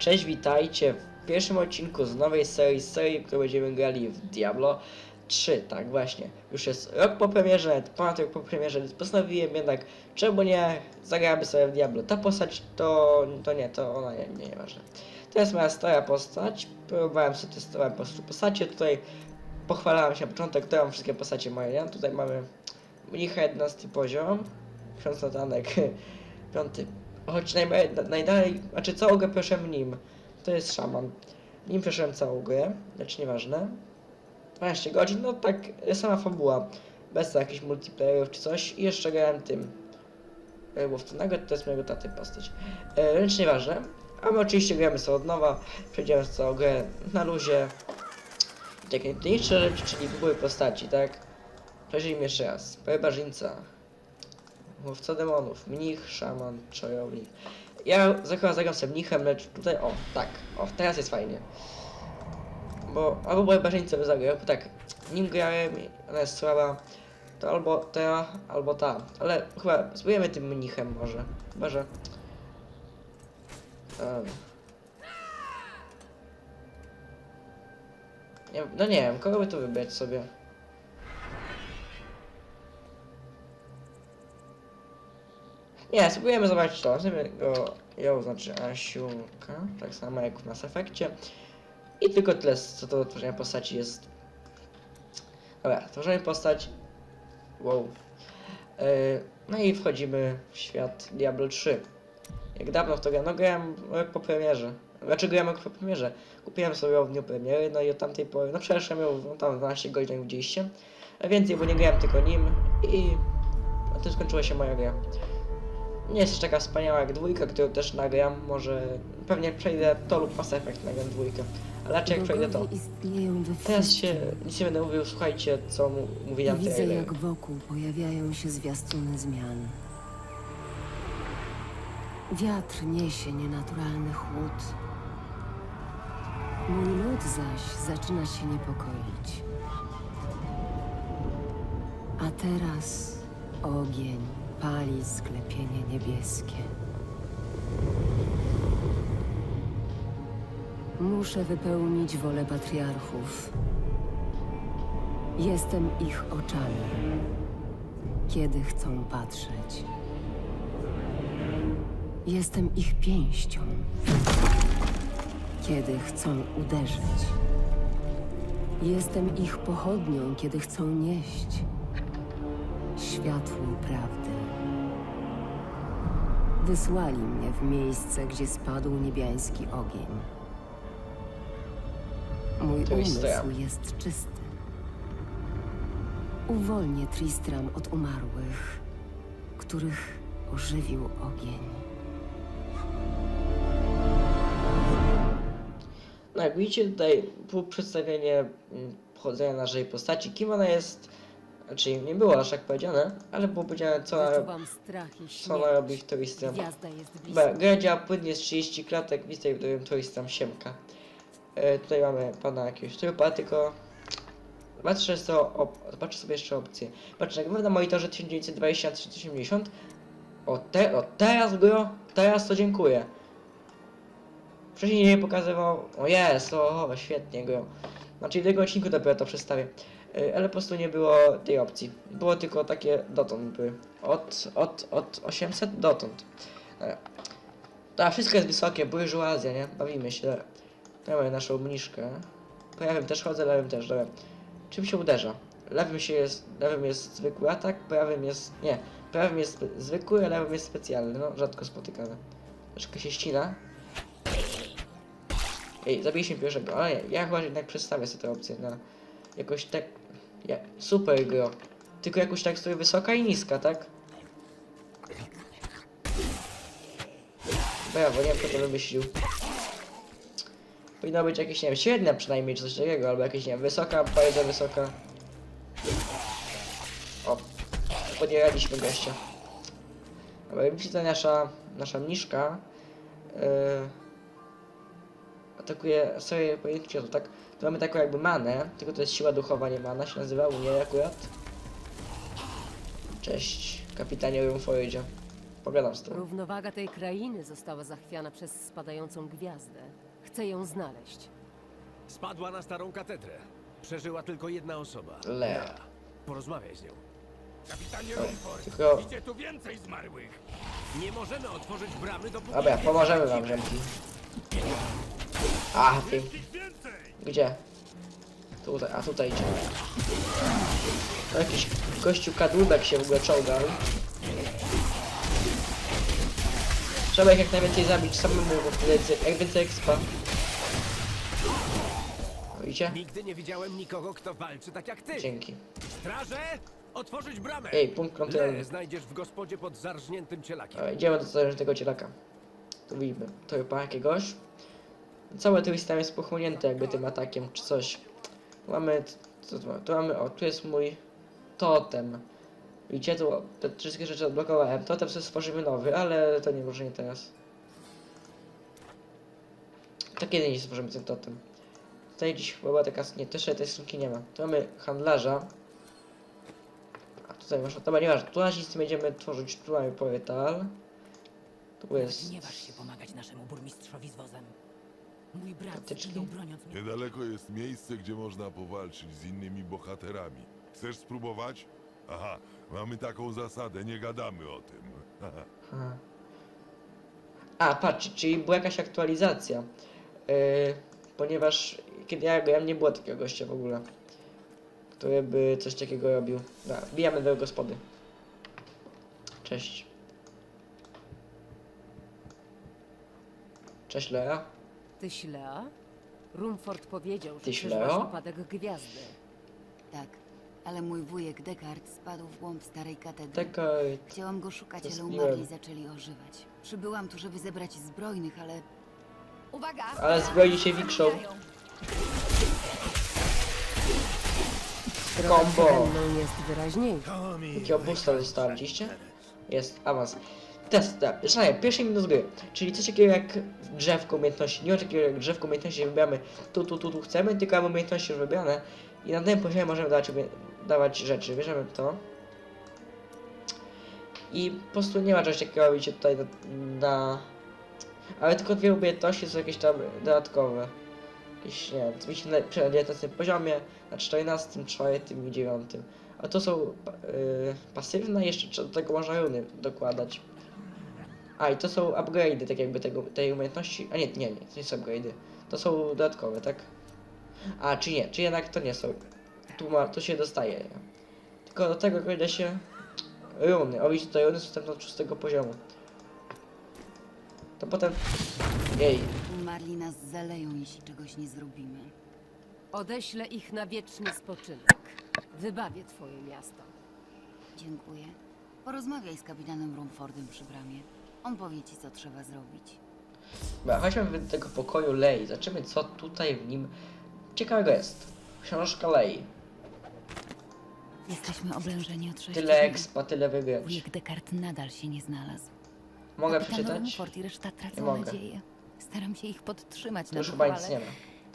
Cześć, witajcie w pierwszym odcinku z nowej serii, serii, którą będziemy grali w Diablo 3, tak właśnie. Już jest rok po premierze, ponad rok po premierze, więc postanowiłem jednak, czemu nie, zagramy sobie w Diablo. Ta postać to, to nie, to ona nie, nie, nieważne. To jest moja stara postać, próbowałem sobie testować po prostu postacie, tutaj pochwalałem się na początek, to mam wszystkie postacie moje, nie? Tutaj mamy mnicha 11 poziom, ksiądz Natanek, piąty Choć naj, najdalej, znaczy całą grę przeszedłem nim. To jest szaman. Nim przeszedłem całą grę, lecz nieważne. 12 godzin, no tak, sama fabuła. Bez jakichś multiplayerów czy coś. I jeszcze grałem tym. e, Łowconego, to jest mojego taty postać. Lecz nieważne. A my oczywiście gramy sobie od nowa. Przejdziemy całą grę na luzie. I takie najmniejsze rzeczy, czyli były postaci, tak? Przejrzyjmy jeszcze raz. Barbarzyńca. Mówca demonów, mnich, szaman, czarownik. Ja zachowa zagram sobie mnichem, lecz tutaj, o, tak, o, teraz jest fajnie. Bo albo barbarzyńcę by zagrał, bo tak, nim grałem, ona jest słaba, to albo ta, albo ta. Ale chyba spróbujemy tym mnichem może. Chyba, że... Um. No nie wiem, kogo by tu wybrać sobie? Nie, spróbujemy zobaczyć to. Sobie go, ją znaczy Asiulka, tak samo jak w Mass Effectie. I tylko tyle, co do tworzenia postaci jest. Dobra, tworzymy postać. Wow. Yy, no i wchodzimy w świat Diablo 3. Jak dawno w to grałem? No grałem po premierze. Znaczy grałem po premierze. Kupiłem sobie ją w dniu premiery, no i od tamtej pory, no przeszłem ją no, tam 12 godzin jak widzieliście. A więcej, bo nie grałem tylko nim i na tym skończyła się moja gra. Nie jest taka wspaniała jak dwójka, którą też nagram. Może pewnie przejdę to lub Mass Effect nagram dwójkę. Ale raczej jak przejdę to. Bogowie istnieją we Teraz się nic nie będę mówił, słuchajcie co mu mówi nam Widzę, trailer. jak wokół pojawiają się zwiastuny zmian. Wiatr niesie nienaturalny chłód. Mój lud zaś zaczyna się niepokoić. A teraz ogień pali sklepienie niebieskie. Muszę wypełnić wolę patriarchów. Jestem ich oczami, kiedy chcą patrzeć. Jestem ich pięścią, kiedy chcą uderzyć. Jestem ich pochodnią, kiedy chcą nieść światło prawdy. Wysłali mnie w miejsce, gdzie spadł niebiański ogień. Mój To jest ja. umysł jest czysty. Uwolnię Tristram od umarłych, których ożywił ogień. No jak widzicie tutaj było przedstawienie mm, pochodzenia naszej postaci, kim ona jest, znaczy nie było aż tak powiedziane, ale było powiedziane co ona, Wyczuwam strach i co ona robi w Turistram. Gwiazda jest blisko. gra działa płynnie z 30 klatek, widzę, w którym Turistram siemka. E, tutaj mamy pana jakiegoś trupa, tylko zobaczę, jeszcze op- zobaczę sobie jeszcze opcje. Patrzę, jak mamy na monitorze 1920-3080, o, te, o teraz gro, teraz to dziękuję. Wcześniej nie pokazywał. O jest, o, o świetnie go. Znaczy w tego odcinku dopiero to przedstawię. Y, Ale po prostu nie było tej opcji. Było tylko takie dotąd były. Od, od, od 800 dotąd. Dobra. Tak, wszystko jest wysokie, burżuazja, nie? Bawimy się. Mamy naszą mniszkę. Prawym też chodzę, lewym też, dobra. Czym się uderza? Lewym się jest, lewym jest zwykły atak, prawym jest, nie. Prawym jest zwykły, a lewym jest specjalny, no rzadko spotykany. Troszkę się ścina. Ej, zabiliśmy pierwszego, ale ja chyba jednak przedstawię sobie tę opcję na jakoś tak... Ja, super gro. Tylko jakoś tak stoi wysoka i niska, tak? Brawo, nie wiem kto to wymyślił. Powinno być jakieś, nie wiem, średnia przynajmniej, czy coś takiego, albo jakieś, nie wiem, wysoka, bardzo wysoka. O, podjechaliśmy gościa. Dobra, widzicie, nasza, nasza mniszka. Yy, atakuje sobie pojedynczy tak? Tu mamy taką jakby manę, tylko to jest siła duchowa, nie mana, się nazywa u niej akurat. Cześć, kapitanie Rumforydzie. Pogadam z tym. Równowaga tej krainy została zachwiana przez spadającą gwiazdę. Chcę ją znaleźć. Spadła na starą katedrę. Przeżyła tylko jedna osoba. Lea. Porozmawiaj z nią. Kapitanie Rumford, tylko- idzie tu więcej zmarłych. Nie możemy otworzyć bramy, dopóki... Dobra, pomożemy wam, ziomki. A, ty. Gdzie? Tutaj, a tutaj idzie. To jakiś gościu kadłubek się w ogóle czołgał. Trzeba ich jak najwięcej zabić samemu, bo wtedy jak więcej expa. Widzicie? Nigdy nie widziałem nikogo, kto walczy tak jak ty. Dzięki. Straże! Otworzyć bramę! Ej, punkt kontrolny. Le znajdziesz w gospodzie pod zarżniętym cielakiem. Dobra, idziemy do zależnego cielaka. Tu widzimy torypa jakiegoś. Całe tam jest pochłonięte jakby tym atakiem czy coś. Mamy, co tu mamy? Tu mamy, o, tu jest mój totem. Widzicie, tu te wszystkie rzeczy odblokowałem. Totem sobie stworzymy nowy, ale to nie może nie teraz. To kiedy nie stworzymy ten totem? Tutaj dziś była taka, nie, też tej skrzynki nie ma. Tu mamy handlarza. A tutaj masz, dobra, nieważne, tu na nic będziemy tworzyć, tu mamy portal. Tu jest... Nie waż się pomagać naszemu burmistrzowi z wozem. Mój brat zginął broniąc mnie. Niedaleko jest miejsce, gdzie można powalczyć z innymi bohaterami. Chcesz spróbować? Aha, mamy taką zasadę, nie gadamy o tym. Aha. A, patrz, czyli była jakaś aktualizacja. Yy, ponieważ kiedy ja grałem, nie było takiego gościa w ogóle, który by coś takiego robił. Dobra, bijamy do gospody. Cześć. Cześć Lea. Tyś Lea? Rumford powiedział, że Tyś przeżyłaś Leo? upadek gwiazdy. Tak, ale mój wujek Descartes spadł w głąb starej katedry. Taka... Chciałam go szukać, ale umarli zaczęli ożywać. Przybyłam tu, żeby zebrać zbrojnych, ale... Uwaga! Ale zbroi się wikszą. Droga Combo. przede mną jest wyraźniejsza. Jakiego boosta dostałem, widzicie? Jest awans. Test, tak. Zaczynamy. Pierwszy minus gry. Czyli coś takiego jak drzewko umiejętności. Nie ma takiego jak drzewko umiejętności, wybieramy tu, tu, tu, tu chcemy, tylko mamy umiejętności już wybrane. I na tym poziomie możemy dawać, dawać rzeczy. Bierzemy to. I po prostu nie ma czegoś takiego, widzicie tutaj na, na... Ale tylko dwie umiejętności są jakieś tam dodatkowe. Jakieś, nie wiem, na, przy 19 poziomie, na 14, 4 i 9. A to są pa- y, pasywne, jeszcze do tego można runy dokładać. A i to są upgrade'y, tak jakby tego, tej umiejętności. A nie, nie, nie, to nie są upgrade'y. To są dodatkowe, tak? A, czy nie, czy jednak to nie są. Tu, ma, tu się dostaje. je. Tylko do tego kładzie się runy. O, widzicie, tutaj runy są tam do 6 poziomu. To potem... Jej, Umarli nas zaleją, jeśli czegoś nie zrobimy. Odeślę ich na wieczny spoczynek. Wybawię twoje miasto. Dziękuję. Porozmawiaj z kapitanem Rumfordem przy bramie. On powie ci, co trzeba zrobić. Dobra, chodźmy do tego pokoju Lei. Zobaczymy, co tutaj w nim ciekawego jest. Książka Lei. Jesteśmy oblężeni od sześciu Tyle dni. expa, tyle wygrać. Wujek Descartes nadal się nie znalazł. Mogę Kapitan przeczytać? Rumford i reszta tracą Nie mogę. nadzieję. Staram się ich podtrzymać na Już chyba nic nie ma.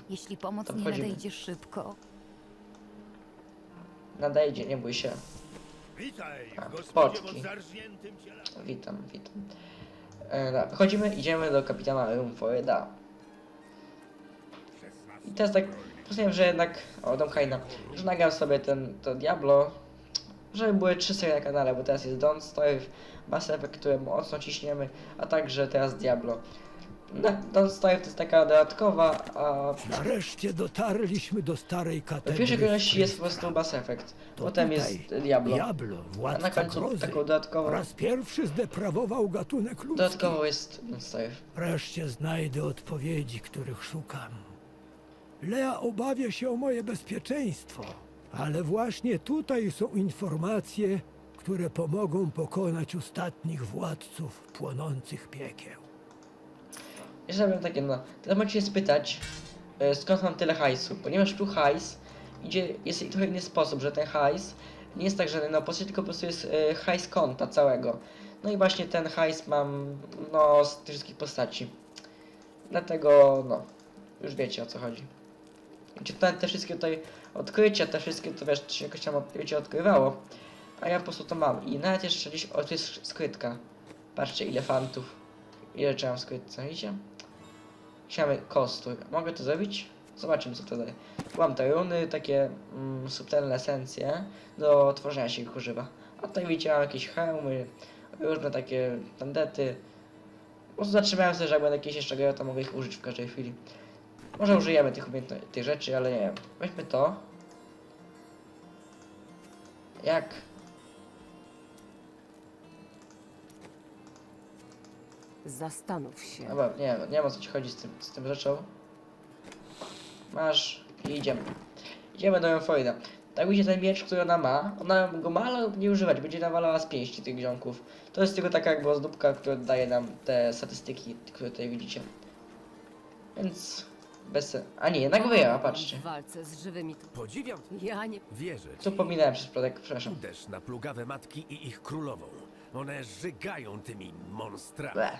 jeśli pomoc To nie wchodzimy. nadejdzie szybko, Nadejdzie, nie bój się. Witaj A, w gospodzie cielakiem. Witam, witam. E, dobra, wychodzimy, idziemy do kapitana Rumforda. I teraz tak, postanowiłem, że jednak, o, Dom Kaina, że nagram sobie ten, to Diablo, żeby były trzy serie na kanale, bo teraz jest Don't Starve, Mass Effect, które mocno ciśniemy, a także teraz Diablo. No, Don't Starve to jest taka dodatkowa, a Nareszcie dotarliśmy do starej w katedry. pierwszej w kolejności której jest po prostu Mass Effect, To potem jest Diablo, Diablo, a na końcu grozy. taką dodatkową, Po raz pierwszy zdeprawował gatunek ludzki. dodatkowo jest Don't Starve. Wreszcie znajdę odpowiedzi, których szukam. Lea obawia się o moje bezpieczeństwo, ale właśnie tutaj są informacje, które pomogą pokonać ostatnich władców płonących piekieł. Jeszcze mam takie, no, teraz możecie się spytać, e, skąd mam tyle hajsu, ponieważ tu hajs idzie, jest trochę inny sposób, że ten hajs nie jest tak, że no po prostu, tylko po prostu jest e, hajs konta całego. No i właśnie ten hajs mam, no, z tych wszystkich postaci. Dlatego, no, już wiecie o co chodzi. Wiecie, te, te wszystkie tutaj odkrycia, te wszystkie, to wiesz, to się jakoś tam, odkrywało. A ja po prostu to mam. I nawet jeszcze gdzieś, o, tu jest skrytka. Patrzcie ile fantów. Ile trzeba skryć, widzicie? Chciałem kostur. Mogę to zrobić? Zobaczymy co to daje. Mam te runy, takie mm, subtelne esencje. Do tworzenia się ich używa. A tutaj widzicie mam jakieś hełmy, różne takie tandety. Po prostu zatrzymałem sobie, że jak będę jakieś jeszcze grał, to mogę ich użyć w każdej chwili. Może użyjemy tych, umiejętno- tych rzeczy, ale nie wiem. Weźmy to. Jak? Zastanów się. Dobra, nie wiem, nie wiem o co ci chodzi z tym, z tym rzeczą. Masz i idziemy. Idziemy do Eufoida. Tak widzicie ten miecz, który ona ma, ona go ma, ale nie używać, będzie nawalała z pięści tych ziomków. To jest tylko taka jakby ozdóbka, która daje nam te statystyki, które tutaj widzicie. Więc bez sen- A nie, jednak wyjęła, patrzcie. W walce z żywymi tu. Podziwiam. Ja nie... Wierzę ci. pominąłem przez przypadek, przepraszam. Uderz na plugawe matki i ich królową. One żygają tymi monstrami. Ble.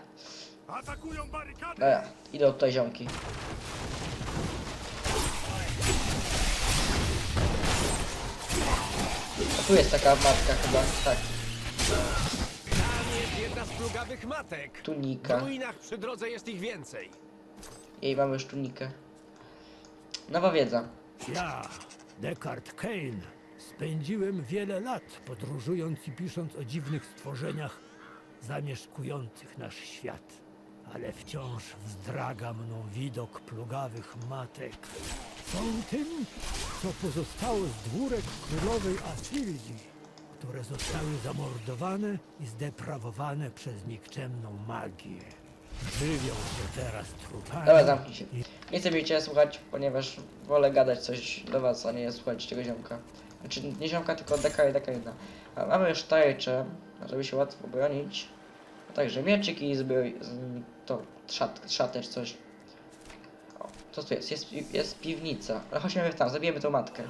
Atakują barykady! Dobra, idę od tej ziomki. A tu jest taka matka chyba, tak. Tam jest jedna z plugawych matek. Tunika. W ruinach przy drodze jest ich więcej. Jej mamy już tunikę. Nowa wiedza. Ja, Descartes Kane, spędziłem wiele lat podróżując i pisząc o dziwnych stworzeniach zamieszkujących nasz świat. Ale wciąż wzdraga mną widok plugawych matek. Są tym, co pozostało z dwórek królowej Asyrii, które zostały zamordowane i zdeprawowane przez nikczemną magię. Żywią się teraz trupami. Dobra, zamknij się. Nie chcę mnie cię słuchać, ponieważ wolę gadać coś do was, a nie słuchać tego ziomka. Znaczy nie ziomka, tylko deka i deka jedna. A mamy już tarczę, żeby się łatwo bronić. A także mieczyki i zbroj, z- to szat, szatę czy coś. O, co tu jest? Jest, jest piwnica. Ale chodźmy tam, zabijemy tą matkę.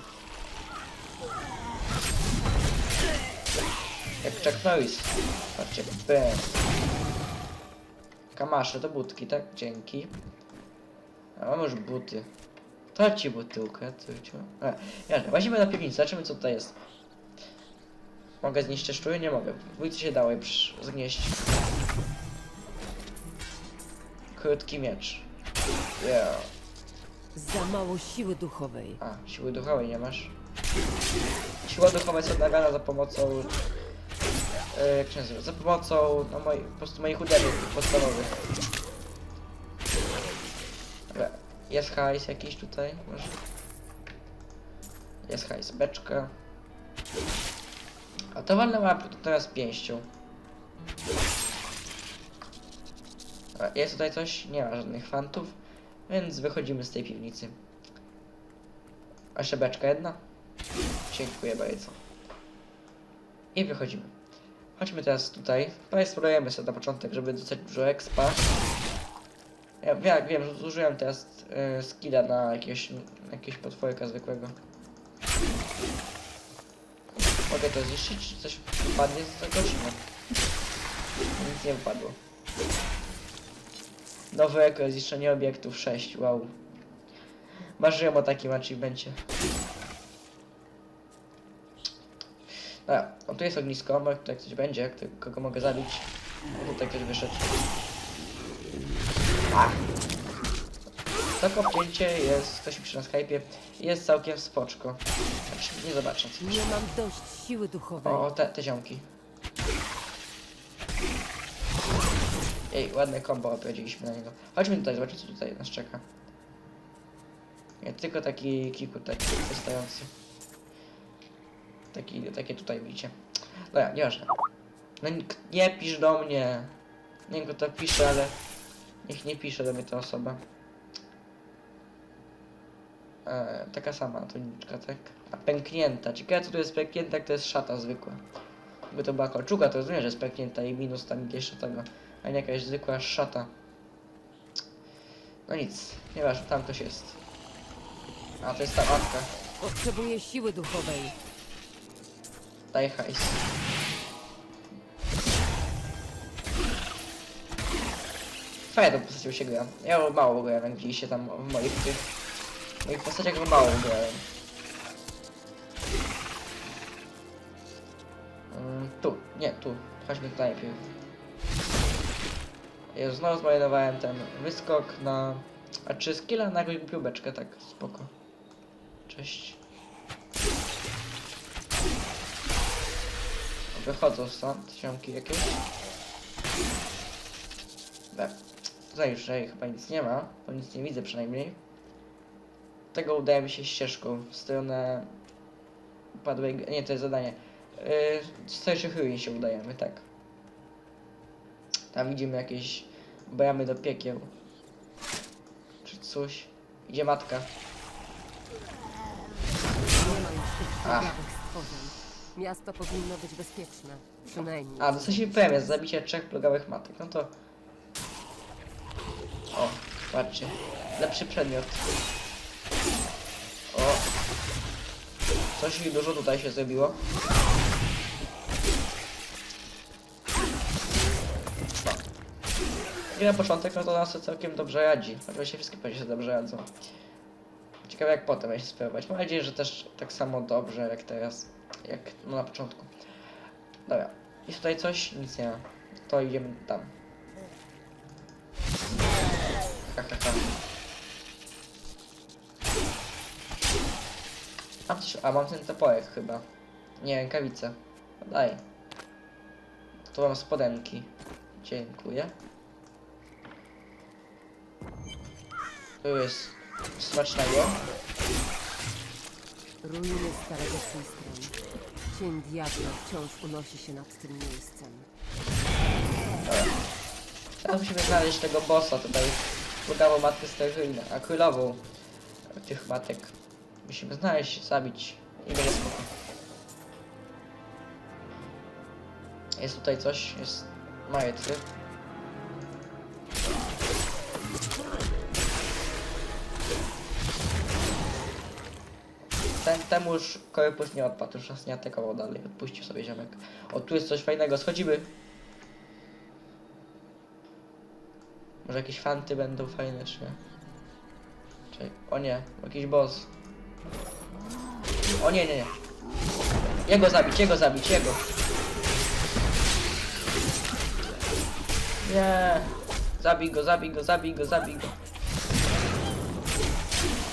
Jak Chuck Norris. Patrzcie, bam. Kamasze to budki, tak? Dzięki. A mamy już buty. To ci buty ukradł. Ja, włazimy na piwnicę, zobaczymy co tutaj jest. Mogę zniszczyć szczury? Nie mogę. Wójcie się przy- zgnieść. Krótki miecz. Yeah. Za mało siły duchowej. A, siły duchowej nie masz. Siła duchowa jest odnawiana za pomocą... E, jak się nazywa? Za pomocą no, moi, po prostu moich uderzeń podstawowych. Jest hajs jakiś tutaj? Może? Jest hajs, beczka. A to walne łapy, to teraz pięścią. Jest tutaj coś? Nie ma żadnych fantów, więc wychodzimy z tej piwnicy. A jeszcze beczka jedna? Dziękuję bardzo. I wychodzimy. Chodźmy teraz tutaj. Poeksplorujemy sobie na początek, żeby dostać dużo expa. Ja wiem, wiem że zużyłem teraz y, skilla na jakiegoś, jakiegoś zwykłego. Mogę to zniszczyć, czy coś wypadnie z tego? Nic nie wypadło. Nowy ekran, zniszczenie obiektów 6, wow. Marzyłem o takim achievemencie. Dobra, o tu jest ognisko, może tutaj ktoś będzie, kogo mogę zabić. Tutaj ktoś wyszedł. To kopnięcie jest, ktoś pisze na Skype'ie, jest całkiem spoczko. Znaczy, nie zobaczę. Nie mam dość siły duchowej. O, te, te ziomki. Ej, ładne combo oprowadziliśmy na niego. Chodźmy tutaj, zobaczyć co tutaj nas czeka. Nie, tylko taki kilku taki wystający. Taki, takie tutaj widzicie. Dobra, nieważne. No nie, nie pisz do mnie. Nie wiem kto to pisze, ale niech nie pisze do mnie ta osoba. E, taka sama tuniczka, tak? A pęknięta. Ciekawe co tu jest pęknięta, jak to jest szata zwykła. Gdyby to była kolczuga, to rozumiem, że jest pęknięta i minus tam jeszcze tego. A nie jakaś zwykła szata. No nic, nieważne, tam ktoś jest. A, to jest ta matka. Potrzebuję siły duchowej. Daj hajs. Fajnie tą postacią się gra. Ja mało grałem, jak widzieliście tam w moich tych... W moich postaciach mało grałem. Mm, tu, nie, tu. Chodźmy tutaj najpierw. Ja znowu zmarnowałem ten wyskok na... A czy skilla na jakąś piłbeczkę, tak, spoko. Cześć. Wychodzą stąd, ziomki jakieś. Be. Tutaj już chyba nic nie ma, bo nic nie widzę przynajmniej. Tego udaje mi się ścieżką w stronę upadłej... Nie, to jest zadanie. Yy, Starszy Ruin się udajemy, tak. Tam widzimy jakieś bramy do piekieł. Czy coś. Idzie matka. Nie ma już tych Ach. stworzeń. Miasto powinno być bezpieczne. Przynajmniej. A, dostaliśmy premię za zabicie trzech plugawych matek. No to... O, patrzcie. Lepszy przedmiot. O. Coś dużo tutaj się zrobiło. No. Na początek, no to nas całkiem dobrze radzi. Oczywiście wszystkie się dobrze radzą. Ciekawe jak potem będzie się sprawować. Mam nadzieję, że też tak samo dobrze jak teraz. Jak no, na początku. Dobra. Jest tutaj coś? Nic nie ma. To idziemy tam. Mam coś, a mam ten toporek chyba. Nie, rękawice. Daj. To mam spodenki. Dziękuję. Tu jest smacznego. Ruiny starego Twistron. Cień diabła wciąż unosi się nad tym miejscem. Teraz musimy znaleźć tego bossa tutaj. Plugawą matkę steryjną, a królową tych matek. Musimy znaleźć, zabić i będzie spoko. Jest tutaj coś, jest majetry. Ten, temu już korpus nie odpadł, już nas nie atakował dalej, odpuścił sobie ziomek. O, tu jest coś fajnego, schodzimy. Może jakieś fanty będą fajne, czy? Czekaj, o nie, jakiś boss. O nie, nie, nie. Jego zabić, jego zabić, jego. Nie. Zabij go, zabij go, zabij go, zabij go.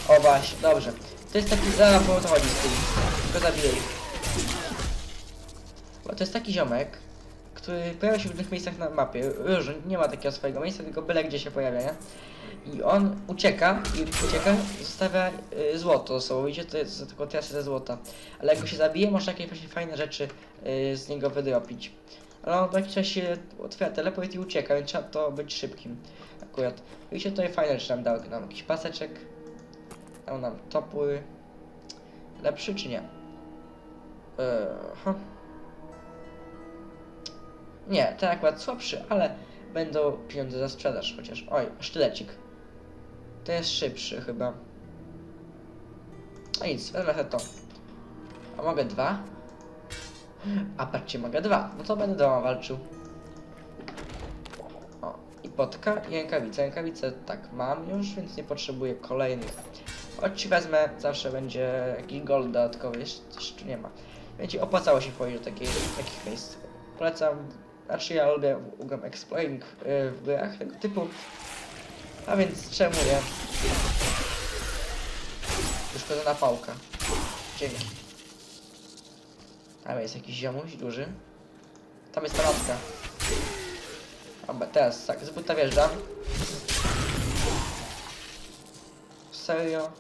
O właśnie, dobrze. To jest taki, zaraz po chodzi z tym. Go zabiję. Bo to jest taki ziomek, który pojawia się w różnych miejscach na mapie. Różnie, nie ma takiego swojego miejsca, tylko byle gdzie się pojawia, nie? I on ucieka, i ucieka zostawia y, złoto ze sobą. Idzie to jest tylko trasy ze złota. Ale jak go się zabije, można jakieś właśnie fajne rzeczy y, z niego wydropić. Ale on po jakimś czasie otwiera teleport i ucieka, więc trzeba to być szybkim. Akurat. Widzicie, tutaj fajne rzeczy nam dał. Nam jakiś paseczek. Dał nam topór. Lepszy czy nie? Eee. Nie, ten akurat słabszy, ale będą pieniądze za sprzedaż chociaż. Oj, sztylecik. To jest szybszy chyba. No nic, wezmę to. A mogę dwa? A patrzcie, mogę dwa. No to będę doma walczył. O, i potka i rękawice. Rękawice tak mam już, więc nie potrzebuję kolejnych. Choć wezmę, zawsze będzie jakiś gold dodatkowy, jeszcze, jeszcze nie ma. Będzie opłacało się wchodzić do takich miejsc. Polecam, znaczy ja lubię Ugam Exploring yy, w grach tego typu. A więc czemu nie? Uszkodzona pałka. Dzięki. Tam jest jakiś ziomuś duży. Tam jest ta matka. Dobra, teraz tak, z buta wjeżdżam. Serio?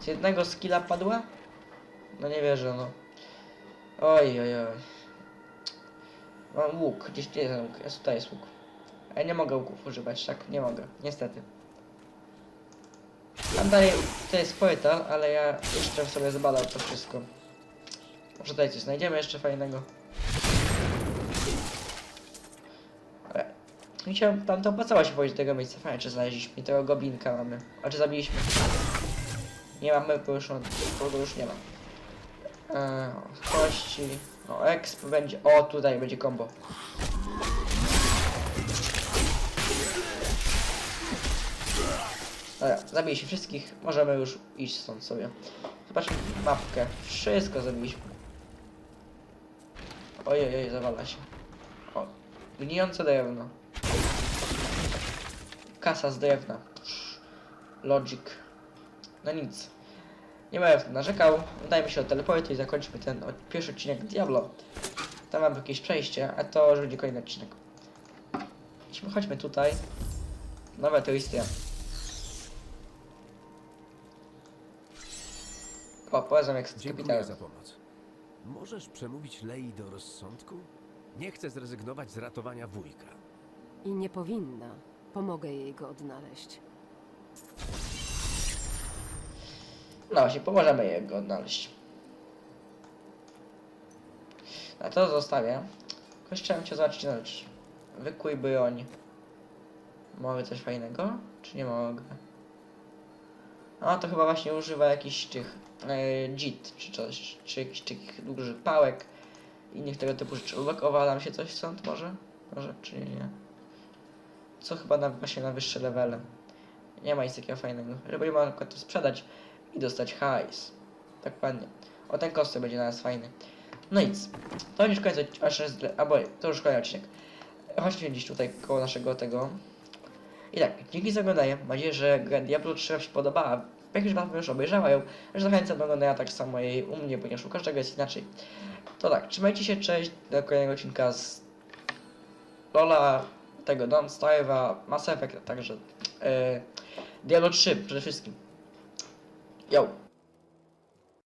Z jednego skilla padła? No nie wierzę, no. Oj, oj, oj. Mam łuk, gdzieś gdzie jest łuk? Jest, tutaj jest łuk. A ja nie mogę łuków używać, tak? Nie mogę, niestety. Tam dalej, to jest portal, ale ja jeszcze sobie zbadał to wszystko. Może coś znajdziemy jeszcze fajnego. Ale... Widzicie, tam to opłacało się wchodzić do tego miejsca. Fajnie, czy znaleźliśmy. Tego goblinka mamy. A czy zabiliśmy? Nie mamy, bo już, on, bo już nie ma. Eee, kości. O, exp będzie. O, tutaj będzie combo. Dobra, zabiliśmy wszystkich. Możemy już iść stąd sobie. Zobaczmy mapkę. Wszystko zabiliśmy. Ojej, oj, zawala się. O, Gnijące drewno. Kasa z drewna. Logic. No nic. Nie będę narzekał. Udajmy się do teleportu i zakończmy ten pierwszy odcinek Diablo. Tam mam jakieś przejście, a to już będzie kolejny odcinek. Chodźmy tutaj. Nowe turisty. O, powiedzmy jak z za pomoc. Możesz przemówić Lei do rozsądku? Nie chcę zrezygnować z ratowania wujka. I nie powinna. Pomogę jej go odnaleźć. No właśnie, pomożemy jej go odnaleźć. Na to zostawię. Chciałem cię zobaczyć na rzecz. Wykuj broń. Mogę coś fajnego? Czy nie mogę? A to chyba właśnie używa jakichś tych e, dzit, czy coś, czy jakichś tych dużych pałek, innych tego typu rzeczy. Ulokowało nam się coś stąd może? Może, czy nie? Co chyba na, właśnie na wyższe levele. Nie ma nic takiego fajnego. Żeby nie na przykład to sprzedać i dostać hajs. Dokładnie. O ten kostek będzie na nas fajny. No nic. To już koniec odcinka. Albo to już koniec odcinek. Chodźmy gdzieś tutaj koło naszego tego. I tak, dzięki za oglądanie. Mam nadzieję, że Diablo 3 Wam się podobała. Jak już Wam już obejrzała ją, że zachęcam do oglądania tak samo jej u mnie, ponieważ u każdego jest inaczej. To tak, trzymajcie się, cześć. Do kolejnego odcinka z Lola, tego Don't Starve'a, Mass Effect, także yy, Diablo 3 przede wszystkim. Yo!